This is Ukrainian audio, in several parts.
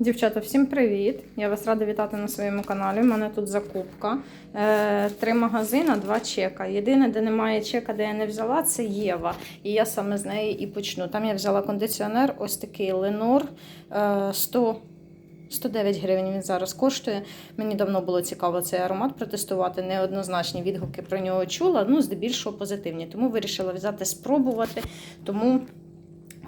Дівчата, всім привіт! Я вас рада вітати на своєму каналі. У мене тут закупка. Е, три магазини, два чека. Єдине, де немає чека, де я не взяла, це Єва. І я саме з неї і почну. Там я взяла кондиціонер, ось такий Ленор е, 100. 109 гривень він зараз коштує. Мені давно було цікаво цей аромат протестувати. Неоднозначні відгуки про нього чула, ну, здебільшого позитивні. Тому вирішила взяти спробувати. Тому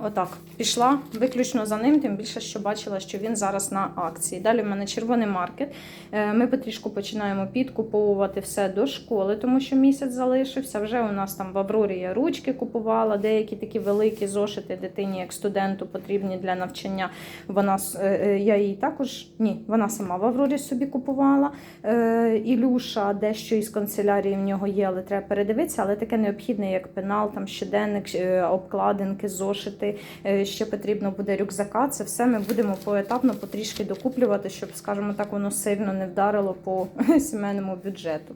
Отак, пішла виключно за ним, тим більше, що бачила, що він зараз на акції. Далі в мене червоний маркет. Е, Ми потрішку починаємо підкуповувати все до школи, тому що місяць залишився. Вже у нас там в Аврорі я ручки купувала, деякі такі великі зошити дитині, як студенту, потрібні для навчання. Вона е, е, я її також ні, вона сама в Аврорі собі купувала. Ілюша, дещо із канцелярії в нього є, але треба передивитися. Але таке необхідне, як пенал, там щоденник, обкладинки, зошити. Е, Ще потрібно буде рюкзака. Це все ми будемо поетапно потрішки докуплювати, щоб, скажімо так, воно сильно не вдарило по сімейному бюджету.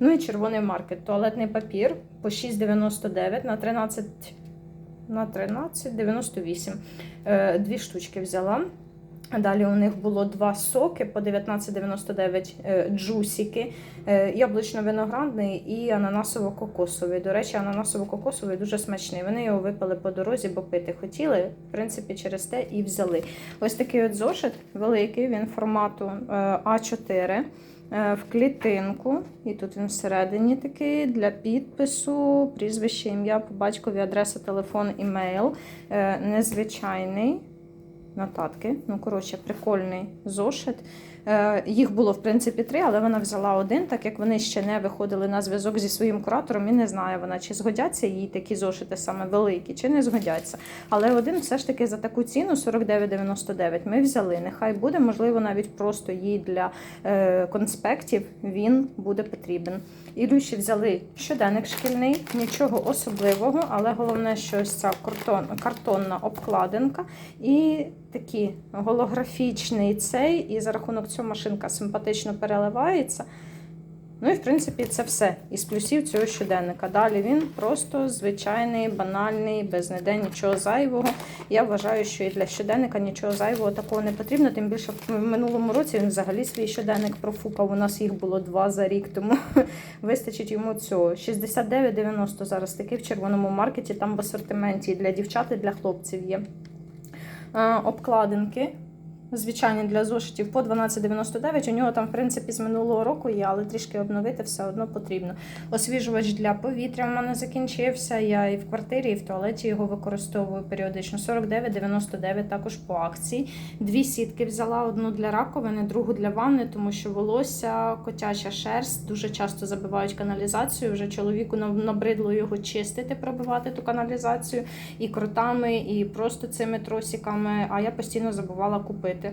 Ну і червоний маркет. Туалетний папір по 6,99 на 13 на 13,98. Е, Дві штучки взяла. Далі у них було два соки по 19,99 е, джусики, е, яблучно-виноградний і ананасово-кокосовий. До речі, ананасово-кокосовий дуже смачний. Вони його випили по дорозі, бо пити хотіли. В принципі, через те і взяли. Ось такий от зошит великий, він формату е, А4 е, в клітинку. І тут він всередині такий для підпису, прізвище, ім'я по батькові, адреса, телефон, імейл. Незвичайний нотатки. Ну, коротше, прикольний зошит. Е, їх було, в принципі, три, але вона взяла один, так як вони ще не виходили на зв'язок зі своїм куратором, і не знає вона, чи згодяться їй такі зошити саме великі, чи не згодяться. Але один все ж таки за таку ціну 49,99 ми взяли. Нехай буде, можливо, навіть просто їй для е, конспектів він буде потрібен. Ілюші взяли щоденник шкільний, нічого особливого, але головне, що ось ця картон, картонна обкладинка і такий голографічний цей, і за рахунок цього машинка симпатично переливається. Ну і в принципі це все із плюсів цього щоденника. Далі він просто звичайний, банальний, без ніде нічого зайвого. Я вважаю, що і для щоденника нічого зайвого такого не потрібно. Тим більше в минулому році він взагалі свій щоденник профукав. У нас їх було два за рік, тому вистачить йому цього. 69,90 зараз такий в червоному маркеті, там в асортименті для дівчат, і для хлопців є. Обкладинки звичайні для зошитів по 12,99. У нього там, в принципі, з минулого року є, але трішки обновити все одно потрібно. Освіжувач для повітря в мене закінчився. Я і в квартирі, і в туалеті його використовую періодично. 49,99 також по акції. Дві сітки взяла: одну для раковини, другу для ванни, тому що волосся, котяча шерсть дуже часто забивають каналізацію. Вже чоловіку набридло його чистити, пробивати ту каналізацію і кротами, і просто цими тросиками. А я постійно забувала купити.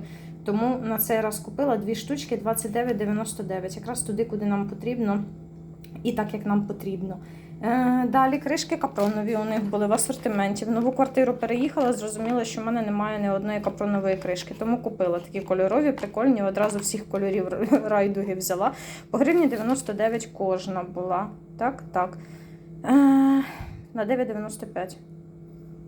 Тому на цей раз купила дві штучки 29,99, якраз туди, куди нам потрібно, і так, як нам потрібно. Е, Далі кришки капронові у них були в асортименті. В нову квартиру переїхала, зрозуміла, що в мене немає ні одної капронової кришки. Тому купила такі кольорові, прикольні. Одразу всіх кольорів райдуги взяла. По гривні 99 кожна була. Так, так. Е, На 9,95,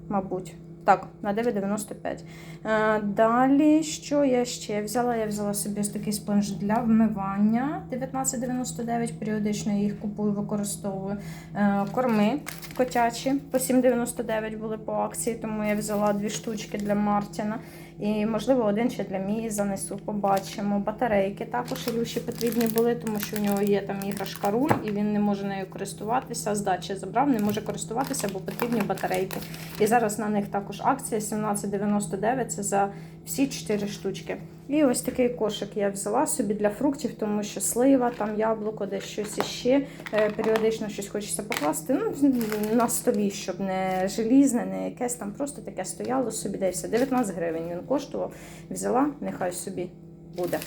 мабуть. Так, на 9,95. Е, Далі, що я ще взяла? Я взяла собі ось такий спонж для вмивання 19,99. Періодично їх купую, використовую. Е, Корми котячі по 7,99 були по акції, тому я взяла дві штучки для Мартіна. І, можливо, один ще для Мії занесу, побачимо. Батарейки також Ілюші потрібні були, тому що в нього є там іграшка руль, і він не може нею користуватися. Здачі забрав, не може користуватися, бо потрібні батарейки. І зараз на них також акція 17,99 це за всі 4 штучки. І ось такий кошик я взяла собі для фруктів, тому що слива, там яблуко, десь щось іще. Е, Періодично щось хочеться покласти. Ну, на столі, щоб не желізне, не якесь там просто таке стояло собі, де все. 19 гривень він коштував. Взяла, нехай собі буде.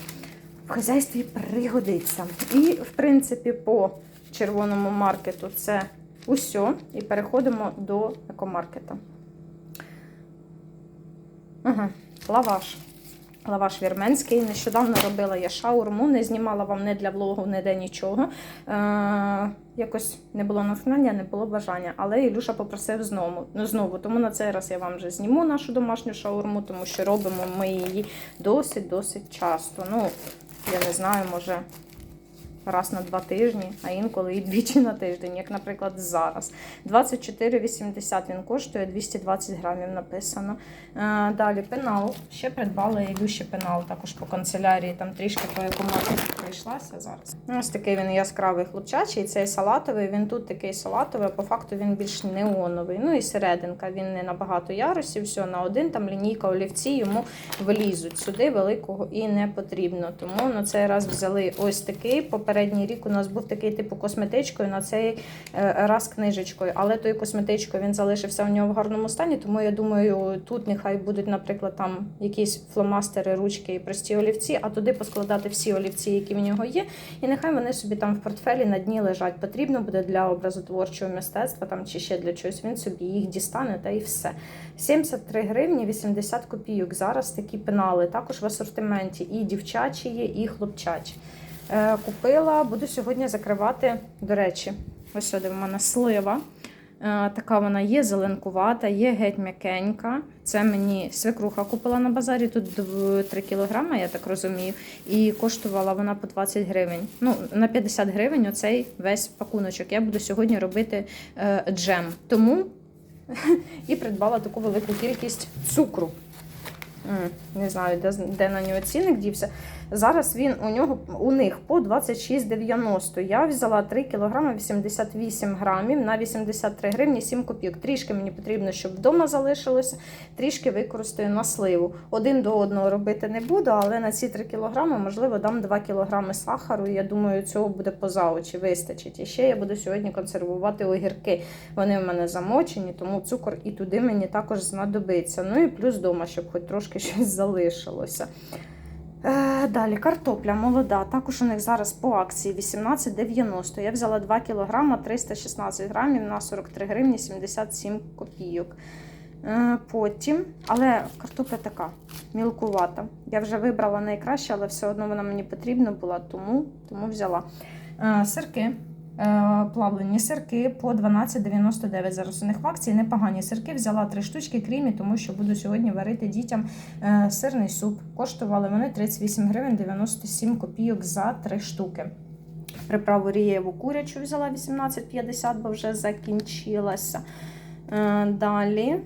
В хазяйстві пригодиться. І, в принципі, по червоному маркету це усе. І переходимо до екомаркета. Ага, лаваш. Лаваш вірменський. Нещодавно робила я шаурму, не знімала вам не для влогу, не де нічого. Е, якось не було натхнення, не було бажання. Але Ілюша попросив знову. Ну, знову. Тому на цей раз я вам вже зніму нашу домашню шаурму, тому що робимо ми її досить-досить часто. Ну, я не знаю, може. Раз на два тижні, а інколи і двічі на тиждень, як, наприклад, зараз. 24,80 він коштує, 220 грамів написано. Е, Далі пенал. Ще придбала Ілюші пенал, також по канцелярії, там трішки по якому прийшлася зараз. Ось такий він яскравий хлопчачий, цей салатовий. Він тут такий салатовий, по факту він більш неоновий. Ну і серединка, він не на багато ярусів, все на один, там лінійка олівці йому влізуть. Сюди великого і не потрібно. Тому на цей раз взяли ось такий. Попередній рік у нас був такий типу косметичкою, на цей е, раз книжечкою. Але той косметичкою він залишився у нього в гарному стані, тому я думаю, тут нехай будуть, наприклад, там якісь фломастери, ручки і прості олівці, а туди поскладати всі олівці, які в нього є. І нехай вони собі там в портфелі на дні лежать. Потрібно буде для образотворчого мистецтва там чи ще для чогось. Він собі їх дістане та і все. 73 гривні 80 копійок. Зараз такі пенали. Також в асортименті і дівчачі є, і хлопчачі. Е, Купила, буду сьогодні закривати, до речі, ось сюди в мене слива. Е, Така вона є зеленкувата, є геть м'якенька. Це мені свекруха купила на базарі. Тут 3 кілограми, я так розумію. І коштувала вона по 20 гривень. Ну, на 50 гривень оцей весь пакуночок. Я буду сьогодні робити е, джем. Тому і придбала таку велику кількість цукру. Не знаю, де, на нього цінник дівся. Зараз він у нього у них по 26,90. Я взяла 3 кг 88 грамів на 83 гривні 7 копійок. Трішки мені потрібно, щоб вдома залишилося, трішки використаю на сливу. Один до одного робити не буду, але на ці 3 кг, можливо, дам 2 кг сахару. Я думаю, цього буде поза очі, вистачить. І ще я буду сьогодні консервувати огірки. Вони в мене замочені, тому цукор і туди мені також знадобиться. Ну і плюс вдома, щоб хоч трошки щось залишилося. Е, Далі картопля молода. Також у них зараз по акції 18,90. Я взяла 2 кг 316 грамів на 43 гривні 77 копійок. Е, Потім, але картопля така мілкувата. Я вже вибрала найкраще, але все одно вона мені потрібна була, тому, тому взяла. Е, Сирки. Е, Плавлені сирки по 12,99. Зараз у них в акції непогані сирки. Взяла три штучки крімі, тому що буду сьогодні варити дітям е, сирний суп. Коштували вони 38 гривень 97 копійок за три штуки. Приправу рієву курячу взяла 18,50, бо вже закінчилася. Е, Далі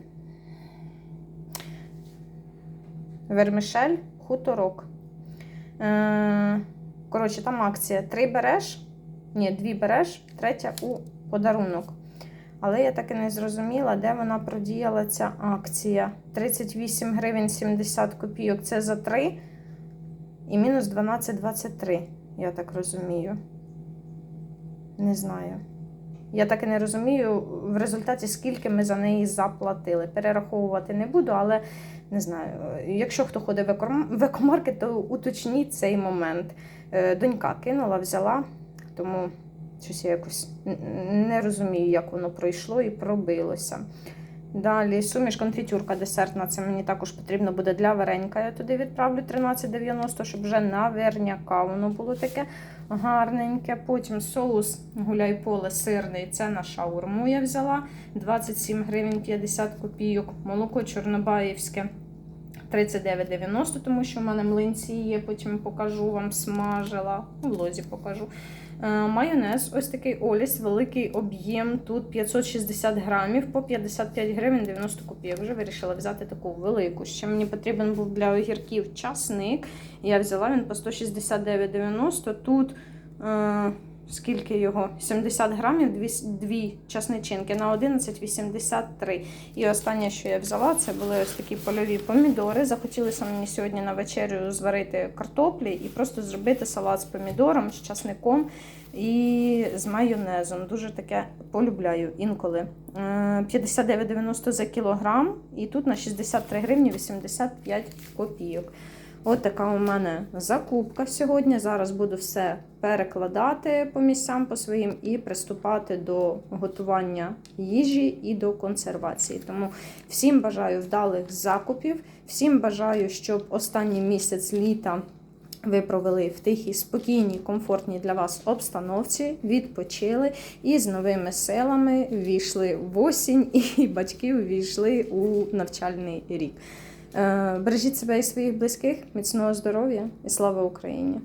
вермішель, хуторок. Коротше, там акція. Три береш. Ні, дві береш, третя у подарунок. Але я так і не зрозуміла, де вона продіяла ця акція. 38 гривень 70 копійок це за 3 і мінус 12,23, я так розумію. Не знаю. Я так і не розумію в результаті, скільки ми за неї заплатили. Перераховувати не буду, але не знаю. Якщо хто ходить в еком- в екомаркет, то уточніть цей момент. Е, Донька кинула, взяла. Тому щось я якось не розумію, як воно пройшло і пробилося. Далі суміш конфітюрка десертна. Це мені також потрібно буде для варенька. Я туди відправлю 13,90, щоб вже наверняка воно було таке гарненьке. Потім соус гуляй поле сирний. Це на шаурму я взяла 27 гривень 50 копійок. Молоко чорнобаївське 39,90, тому що в мене млинці є, потім покажу вам смажила. У влозі покажу. Е, Майонез, ось такий Оліс, великий об'єм. Тут 560 грамів по 55 гривень 90 копійок. Вже вирішила взяти таку велику. Ще мені потрібен був для огірків часник. Я взяла він по 169,90. Тут е, скільки його? 70 грамів, дві, дві часничинки на 11,83. І останнє, що я взяла, це були ось такі польові помідори. Захотілося мені сьогодні на вечерю зварити картоплі і просто зробити салат з помідором, з часником і з майонезом. Дуже таке полюбляю інколи. Е, 59,90 за кілограм, і тут на 63 гривні 85 копійок. От така у мене закупка сьогодні. Зараз буду все перекладати по місцям по своїм і приступати до готування їжі і до консервації. Тому всім бажаю вдалих закупів, всім бажаю, щоб останній місяць літа. Ви провели в тихій, спокійній, комфортній для вас обстановці, відпочили і з новими силами ввійшли в осінь, і батьки ввійшли у навчальний рік. Е, Бережіть себе і своїх близьких, міцного здоров'я і слава Україні!